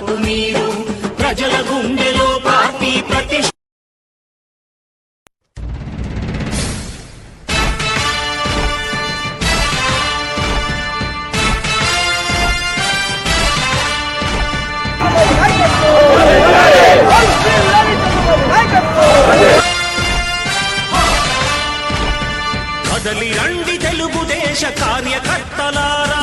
కొరకు మీరు ప్రజల గుండెలో పార్టీ ప్రతిష్ట కదలి రండి తెలుగుదేశ కార్యకర్తలారా.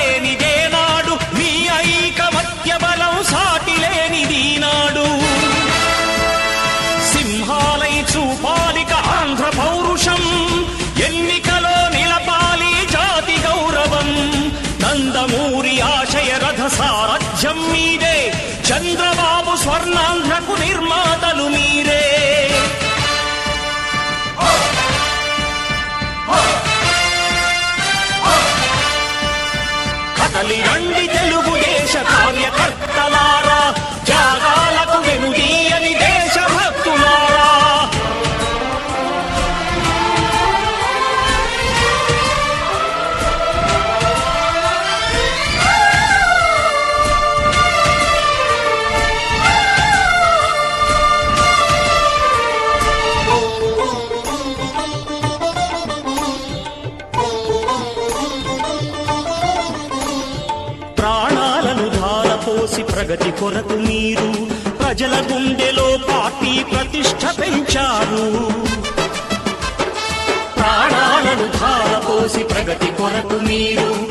చంద్రబాబు స్వర్ణాంధ్రకు నిర్మాతలు మీరే. కొరకు మీరు ప్రజల గుండెలో పార్టీ ప్రతిష్ట పెంచారు. ప్రాణాలను ధారపోసి ప్రగతి కొరకు మీరు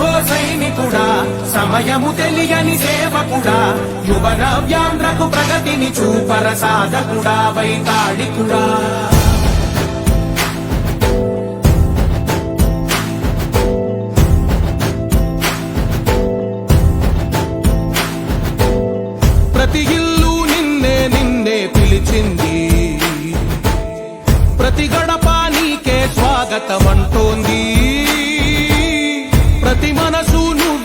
సమయము తెలియని సేవకుడా యువ నవ్యాంధ్రకు ప్రగతిని చూపర సాధకుడా వైతాళికుడా ప్రతి ఇల్లు నిన్నే నిన్నే పిలిచింది. ప్రతి గడప నీకే స్వాగతం అంటోంది ప్రతి మనసు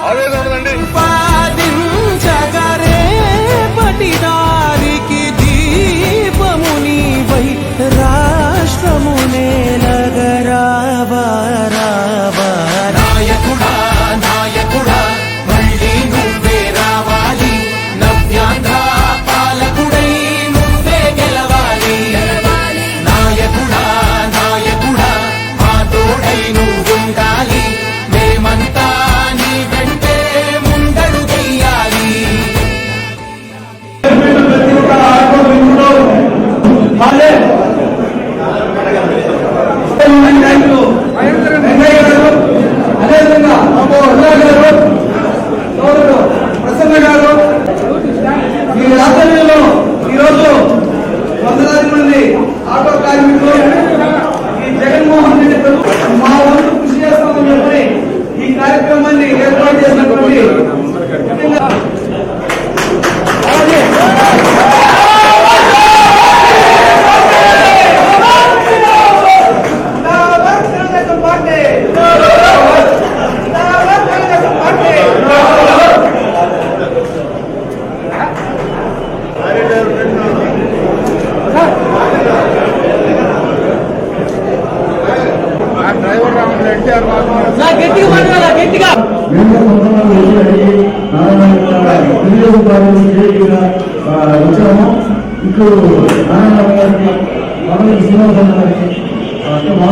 ఉంది ఆవేదన ఉండదండి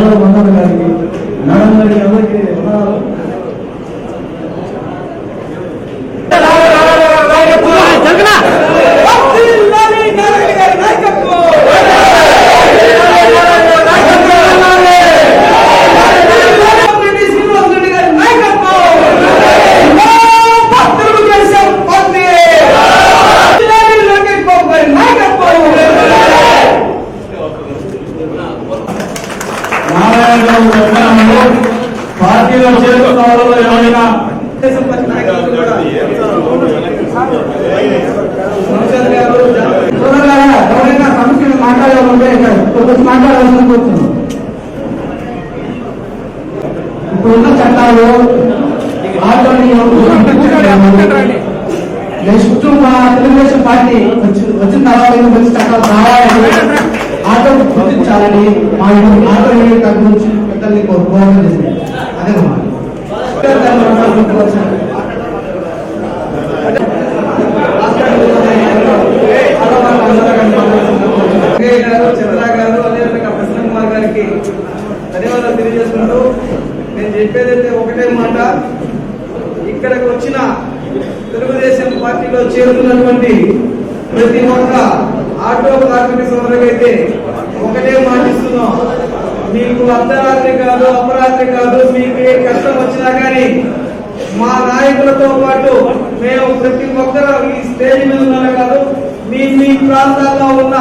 யாரும் மன்னர்காரி நலன்களை அமைக்க ஜங்கனா తెలుగుదేశం పార్టీ వచ్చి- వచ్చిన తర్వాత మంచి చట్టాలు రావాలని ఆటో గుర్తించాలని మా ఇంటి ఆటో యూనిట్ గురించి పెద్దల్ని కోరుకోవడం అదే మా చంద్ర గారు అదేవిధంగా ప్రసన్న కుమార్ గారికి ధన్యవాదాలు తెలియజేసుకుంటూ నేను చెప్పేదైతే ఒకటే మాట. ఇక్కడికి వచ్చిన తెలుగుదేశం పార్టీలో చేరుతున్నటువంటి ప్రతి ఒక్క ఆటో కార్మిక సోదరులకైతే ఒకటే మాటిస్తున్నాం మీకు అర్ధరాత్రి కాదు అపరాత్రి కాదు మీకు ఏ కష్టం వచ్చినా కానీ మా నాయకులతో పాటు మేము ప్రతి ఒక్కరు ఈ స్టేజ్ మీద ఉన్నామే కాదు మీ మీ ప్రాంతాల్లో ఉన్న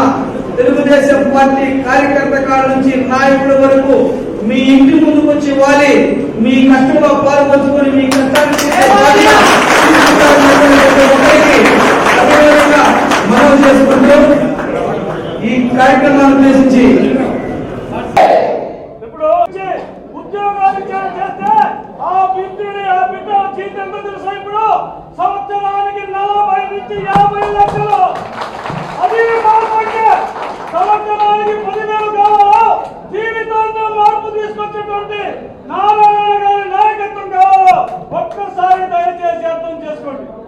తెలుగుదేశం పార్టీ కార్యకర్త కాడ నుంచి నాయకుల వరకు మీ ఇంటి ముందుకు వచ్చి వాలి మీ కష్టంలో పాల్పంచుకొని మీ కష్టాన్ని చేసుకుంటూ ఈ కార్యక్రమాన్ని ఉద్దేశించి ఇప్పుడు ఉద్యోగాలు చేస్తే ఆ బిడ్డని ఆ బిడ్డ జీతం తెలుసా ఇప్పుడు సంవత్సరానికి నలభై నుంచి యాభై లక్షలు. అది మార్పంటే సంవత్సరానికి పదివేలు కావాలా? జీవితాంతం మార్పు తీసుకొచ్చేటువంటి responde.